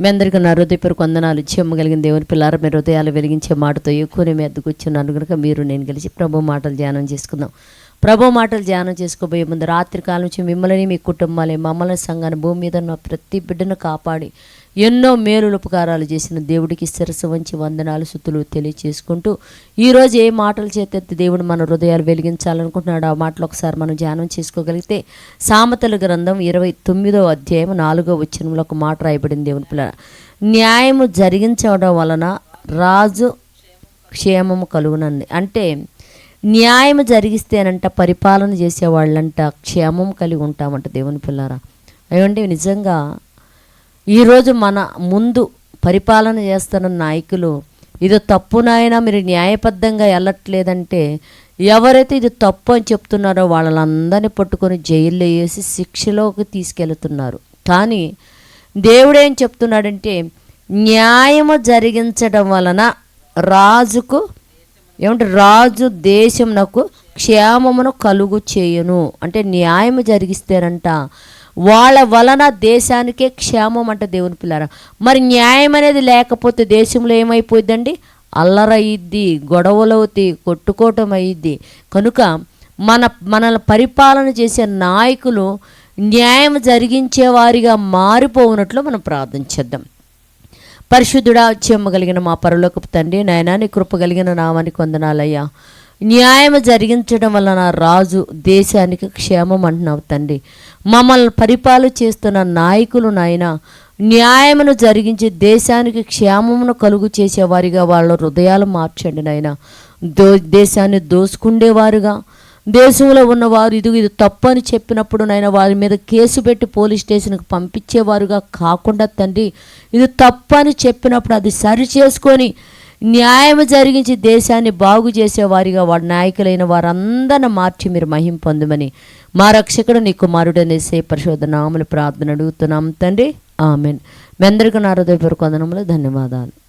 మీ అందరికీ నా హృదయపూర్వక వందనాలు. కలిగిన దేవుని పిల్లార మీ హృదయాలు వెలిగించే మాటతో ఎక్కువనే మీ అద్దకు కనుక మీరు నేను కలిసి ప్రభు మాటలు ధ్యానం చేసుకుందాం. ప్రభు మాటలు ధ్యానం చేసుకోబోయే ముందు రాత్రి కాలం నుంచి మిమ్మల్ని మీ కుటుంబాలే మమ్మల్ని సంఘాన్ని భూమి మీద ఉన్న ప్రతి బిడ్డను కాపాడి ఎన్నో మేలులు ఉపకారాలు చేసిన దేవుడికి శిరస్సు వంచి వందనాలు సుతులు తెలియచేసుకుంటూ ఈరోజు ఏ మాటలు చేతెత్తి దేవుడు మన హృదయాలు వెలిగించాలనుకుంటున్నాడు ఆ మాటలు ఒకసారి మనం ధ్యానం చేసుకోగలిగితే సామెతల గ్రంథం ఇరవై తొమ్మిదో అధ్యాయం నాలుగో వచ్చినంలో ఒక మాట రాయబడింది దేవుని పిల్ల న్యాయము జరిగించడం వలన రాజు క్షేమము కలుగునంది. అంటే న్యాయం జరిగిస్తేనంట పరిపాలన చేసేవాళ్ళంట క్షేమం కలిగి ఉంటామంట దేవుని పిల్లారా. అయ్యండి నిజంగా ఈరోజు మన ముందు పరిపాలన చేస్తున్న నాయకులు ఇది తప్పునైనా మీరు న్యాయబద్ధంగా వెళ్ళట్లేదంటే ఎవరైతే ఇది తప్పు అని చెప్తున్నారో వాళ్ళందరినీ పట్టుకొని జైల్లో వేసి శిక్షలోకి తీసుకెళ్తున్నారు. కానీ దేవుడేం చెప్తున్నాడంటే న్యాయము జరిగించడం వలన రాజుకు ఏమంటే రాజు దేశమునకు క్షేమమును కలుగు చేయను. అంటే న్యాయం జరిగిస్తేనంట. వాళ్ళ వలన దేశానికే క్షేమం అంట దేవుని పిల్లరా. మరి న్యాయం అనేది లేకపోతే దేశంలో ఏమైపోయిందండి అల్లరయ్యిద్ది గొడవలవుతాయి కొట్టుకోవటం అయ్యిద్ది కనుక మన మనల్ని పరిపాలన చేసే నాయకులు న్యాయం జరిగించేవారిగా మారిపోవునట్లు మనం ప్రార్థించేద్దాం పరిశుద్ధుడా చెమ్మ కలిగిన మా పరలోకపు తండ్రి. నాయనా నీ కృప కలిగిన నామానికి వందనాలయ్యా. న్యాయం జరిగించడం వలన రాజు దేశానికి క్షేమం అంటున్నావు తండ్రి. మమ్మల్ని పరిపాలన చేస్తున్న నాయకులు నాయన న్యాయమును జరిగించి దేశానికి క్షేమమును కలుగు చేసేవారిగా వాళ్ళ హృదయాలు మార్చండి నాయన. దో దేశాన్ని దోసుకుండేవారుగా దేశంలో ఉన్నవారు ఇది ఇది తప్పు అని చెప్పినప్పుడు నాయన వారి మీద కేసు పెట్టి పోలీస్ స్టేషన్కి పంపించేవారుగా కాకుండా తండ్రి ఇది తప్పు అని చెప్పినప్పుడు అది సరి చేసుకొని న్యాయం జరిగించి దేశాన్ని బాగు చేసేవారిగా వారి నాయకులైన వారందరిని మార్చి మీరు మహిం పొందమని మా రక్షకుడు నీ కుమారుడనేసే పరిశోధన నామలు ప్రార్థన అడుగుతున్నాం తండ్రి. ఆమెన్. మీ అందరికీ నా హృదయపూర్వక వందనములు ధన్యవాదాలు.